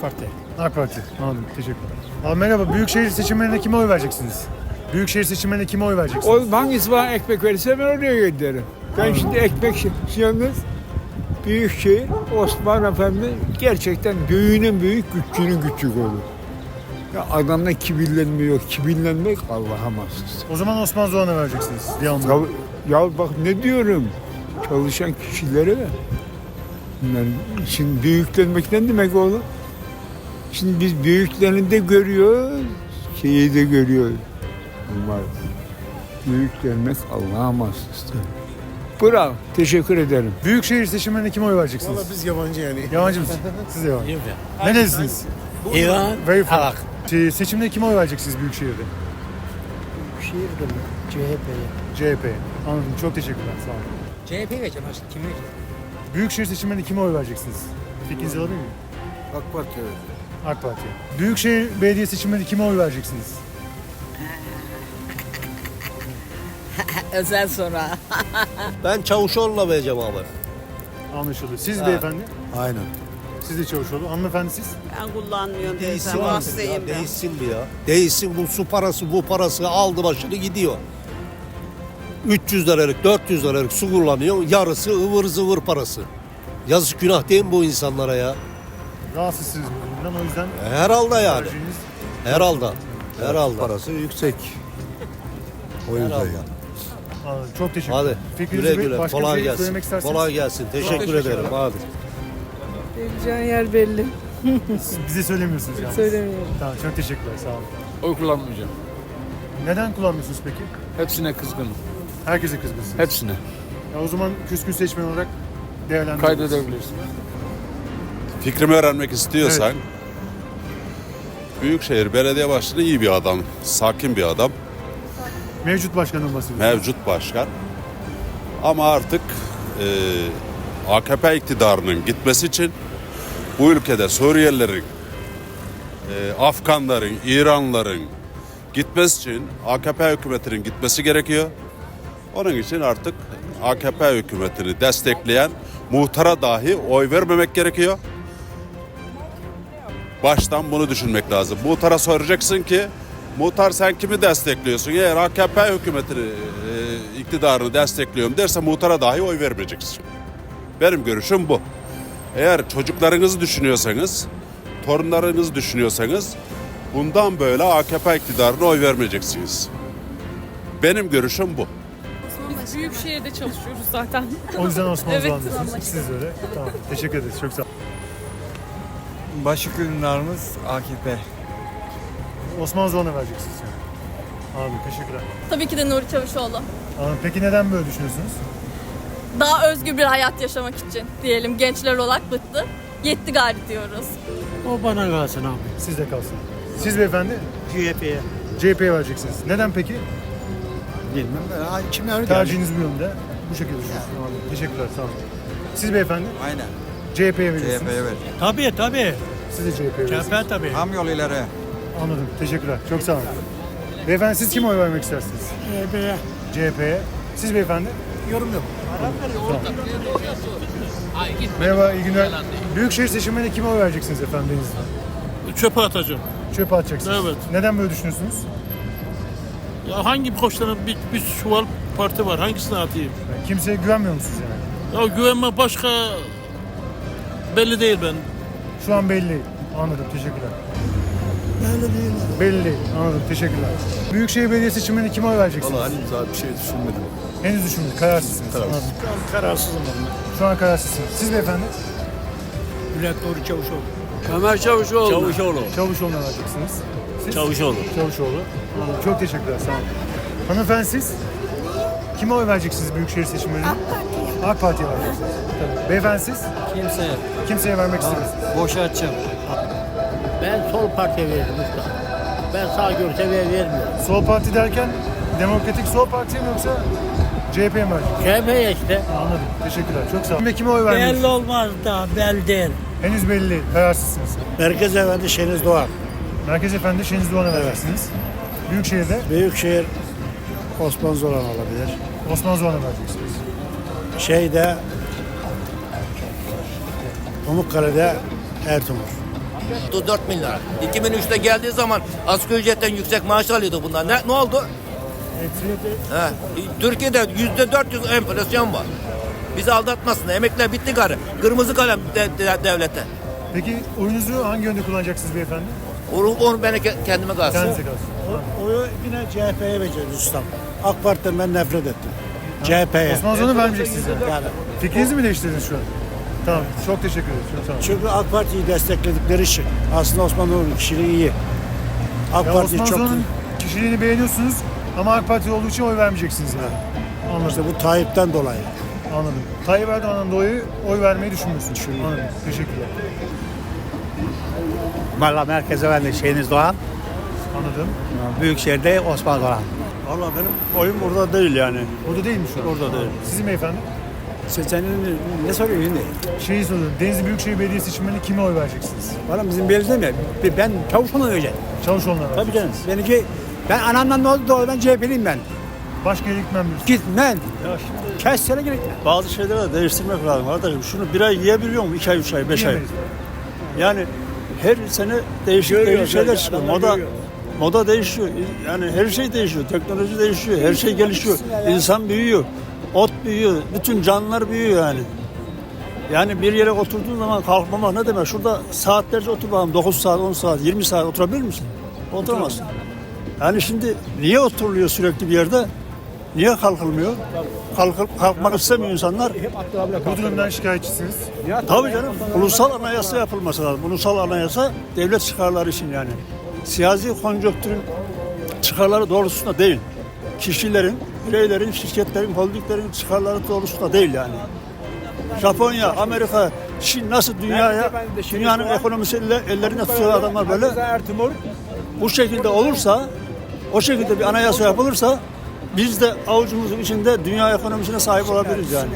AK Parti. AK Parti. Anladım. Teşekkürler. Abi merhaba. Büyükşehir seçimlerinde kime oy vereceksiniz? Büyükşehir seçimlerinde kime oy vereceksiniz? O hangisi bana ekmek verirse ben oraya gönderirim. Ben şimdi ekmek şey- yalnız Büyükşehir Osman Efendi gerçekten büyüğünün büyük, küçüğünün küçük olur. Ya adamla kibirlenmiyor. Kibirlenmek Allah'a mahsus. O zaman Osman Doğan'a vereceksiniz. Anda. Ya, ya bak ne diyorum. Çalışan kişilere bunlar şimdi büyüklenmek ne demek oğlum? Şimdi biz büyüklerini de görüyoruz, şeyi de görüyoruz. Bunlar büyüklenmek Allah'a mahsustur. Bravo, teşekkür ederim. Büyükşehir seçimlerinde kime oy vereceksiniz? Valla biz yabancı yani. Yabancı mısın? Siz de yabancı. Nerelisiniz? İran, Very far. Şey, seçimde kime oy vereceksiniz Büyükşehir'de? Şiir'de mi? CHP'ye. CHP. Anladım. Çok teşekkürler. Sağ olun. CHP vereceğim başka kime vereceğim? Büyükşehir seçimlerinde kime oy vereceksiniz? Fikrinizi alabilir miyim? AK Parti evet. AK Parti. Büyükşehir Belediye seçimlerinde kime oy vereceksiniz? Özel sonra. Ben Çavuşoğlu'na vereceğim abi. Anlaşıldı. Siz beyefendi? Aynen. Siz de Çavuşoğlu. Hanımefendi siz? Ben kullanmıyorum Değilsin desem ya, hastayım ben. değilsin bir ya. Değilsin bu su parası bu parası aldı başını gidiyor. 300 liralık 400 liralık su kullanıyor yarısı ıvır zıvır parası. Yazık günah değil mi bu insanlara ya? Rahatsızsınız bu durumdan. O yüzden Herhalde yani. tercihiniz... Herhalde. Herhalde. Parası yüksek. O yüzden Herhalde. yani. Çok teşekkür Hadi ederim. Güle güle. başka bir Kolay şey gelsin. söylemek isterseniz Kolay gelsin. Teşekkür ederim. Hadi. Vereceğin yer belli. bize söylemiyorsunuz yani. Söylemiyorum. Tamam çok teşekkürler. Sağ olun. Oy kullanmayacağım. Neden kullanmıyorsunuz peki? Hepsine kızgınım. Herkese kızgınsınız. Hepsine. Ya o zaman küskün seçmen olarak değerlendirebiliriz. Kaydedebilirsin. Fikrimi öğrenmek istiyorsan Büyükşehir Belediye Başkanı iyi bir adam, sakin bir adam, Mevcut başkanın bahsediyorsunuz. mevcut başkan. Ama artık e, AKP iktidarının gitmesi için bu ülkede Suriyelilerin, e, Afganların, İranlıların gitmesi için AKP hükümetinin gitmesi gerekiyor. Onun için artık AKP hükümetini destekleyen muhtara dahi oy vermemek gerekiyor. Baştan bunu düşünmek lazım. Muhtara soracaksın ki muhtar sen kimi destekliyorsun? Eğer AKP hükümetini, e, iktidarını destekliyorum derse muhtara dahi oy vermeyeceksin. Benim görüşüm bu. Eğer çocuklarınızı düşünüyorsanız, torunlarınızı düşünüyorsanız bundan böyle AKP iktidarına oy vermeyeceksiniz. Benim görüşüm bu. Biz büyük şehirde çalışıyoruz zaten. O yüzden Osman Evet. Siz öyle. Tamam. Teşekkür ederiz. Çok sağ olun. Başkanlarımız AKP. Osman Doğan'a vereceksiniz yani. Abi teşekkürler. Tabii ki de Nuri Çavuşoğlu. Anladım. Peki neden böyle düşünüyorsunuz? Daha özgür bir hayat yaşamak için diyelim gençler olarak bıktı. Yetti gari diyoruz. O bana kalsın abi. Sizde kalsın. Siz beyefendi CHP'ye. CHP'ye vereceksiniz. Neden peki? Bilmem. İçime öyle. Tercihiniz bu yönde. Bu şekilde düşünüyorsunuz. Anladım. Teşekkürler. Sağ olun. Siz beyefendi Aynen. CHP'ye veriyorsunuz. CHP'ye ver. Tabii tabii. Siz de CHP'ye veriyorsunuz. CHP tabii. Tam yol ileri. Anladım. Teşekkürler. Çok sağ olun. Beyefendi siz kime oy vermek istersiniz? CHP'ye. CHP'ye. Siz beyefendi? Yorum yok. Merhaba, iyi günler. Büyükşehir seçimlerinde kime oy vereceksiniz efendim Denizli'de? Çöpe atacağım. Çöpe atacaksınız. Evet. Neden böyle düşünüyorsunuz? Ya hangi koçların bir, bir çuval parti var hangisine atayım? Yani kimseye güvenmiyor musunuz yani? Ya güvenme başka belli değil ben. Şu an belli. Anladım. Teşekkürler. Belli değil. Belli. Anladım. Teşekkürler. Büyükşehir Belediye seçimlerinde kime oy vereceksiniz? Valla henüz daha bir şey düşünmedim. Henüz düşünmedim. Kararsızsınız. Anladım. Kararsızım ben. Şu an kararsızsınız. Siz beyefendi? Bülent Nuri Çavuşoğlu. Ömer Çavuşoğlu. Çavuşoğlu. Çavuşoğlu'na vereceksiniz. Siz? Çavuşoğlu. Çavuşoğlu. Anladım. Çok teşekkürler. Sağ olun. Hanımefendi siz? Kime oy vereceksiniz Büyükşehir seçimlerinde? AK Parti'ye. Parti'ye vereceksiniz. Tabii. Beyefendi siz? Kimseye. Kimseye vermek istemiyorsunuz. Boşa atacağım. Ben sol partiye verdim usta. Ben sağ görse ver, vermiyorum. Sol Parti derken Demokratik Sol Parti'ye mi yoksa CHP'ye mi vereceksiniz? CHP'ye işte. Anladım. Teşekkürler. Çok sağ olun. Ve kime oy vermek olmaz da belli değil. Henüz belli değil. Kararsızsınız. Merkez Efendi Şeniz Doğan. Merkez Efendi Şeniz Doğan'a vereceksiniz. Büyükşehir'de Büyükşehir Osman Zoran olabilir. Osman Doğan'a vereceksiniz. Şeyde Pamukkale'de Ertuğrul. 4 bin lira. 2003'te geldiği zaman asgari ücretten yüksek maaş alıyordu bunlar. Ne, ne oldu? He. Türkiye'de yüzde 400 enflasyon var. Bizi aldatmasın. Emekliler bitti garı. Kırmızı kalem de- de- devlete. Peki oyunuzu hangi yönde kullanacaksınız beyefendi? Onu, onu ben ke- kendime kalsın. Kendinize kalsın. Oyu yine CHP'ye vereceğiz ustam. AK Parti'den ben nefret ettim. CHP'ye. Osman Zon'u vermeyeceksiniz yani. Yani Fikrinizi mi değiştirdiniz şu an? Tamam. Çok teşekkür ederiz. Çok sağ olun. çünkü AK Parti'yi destekledikleri için. Aslında Osman Doğru'nun kişiliği iyi. AK Ya Parti Osman çok Zon'un kişiliğini beğeniyorsunuz ama AK Parti olduğu için oy vermeyeceksiniz yani. Anladım. işte bu Tayyip'ten dolayı. Anladım. Tayyip Erdoğan'dan dolayı oy vermeyi düşünmüyorsunuz. Anladım. Teşekkürler. Valla merkeze ben de şeyiniz Doğan. Anladım. Büyükşehir'de Osman Doğan. Valla benim oyum burada değil yani. Orada değil mi şu an? Orada değil. Sizin beyefendi? Sen ne soruyorsun şimdi? Şeyi soruyorum. Denizli Büyükşehir Belediye seçimlerinde kime oy vereceksiniz? Bana bizim belirli mi? Ben çavuşum öyle. Çavuşoğlu'na. Tabii canım. Benimki ben anamdan ne oldu doğru ben CHP'liyim ben. Başka yere gitmem diyorsun. Gitmem. Kes sene gerek. Bazı şeyleri de değiştirmek lazım kardeşim. Şunu bir ay yiyebiliyor mu? İki ay, üç ay, beş ay. Diyemeyiz. Yani her sene değişik değişik şeyler çıkıyor. Moda moda değişiyor. Yani her şey değişiyor. Teknoloji değişiyor. Her şey gelişiyor. İnsan büyüyor. Ot büyüyor. Bütün canlılar büyüyor yani. Yani bir yere oturduğun zaman kalkmamak ne demek? Şurada saatlerce otur bakalım. 9 saat, 10 saat, 20 saat oturabilir misin? Oturamazsın. Yani şimdi niye oturuluyor sürekli bir yerde? Niye kalkılmıyor? Kalkıp kalkmak istemiyor insanlar. Bu durumdan şikayetçisiniz. Tabii canım. Ulusal anayasa yapılması lazım. Ulusal anayasa devlet çıkarları için yani. Siyasi konjonktürün çıkarları doğrultusunda değil. Kişilerin, bireylerin, şirketlerin, holdinglerin çıkarları doğrultusunda değil yani. Japonya, Amerika, Çin nasıl dünyaya, dünyanın ekonomisi elle- ellerine tutuyor adamlar böyle. Bu şekilde olursa, o şekilde bir anayasa yapılırsa biz de avucumuzun içinde dünya ekonomisine sahip olabiliriz yani.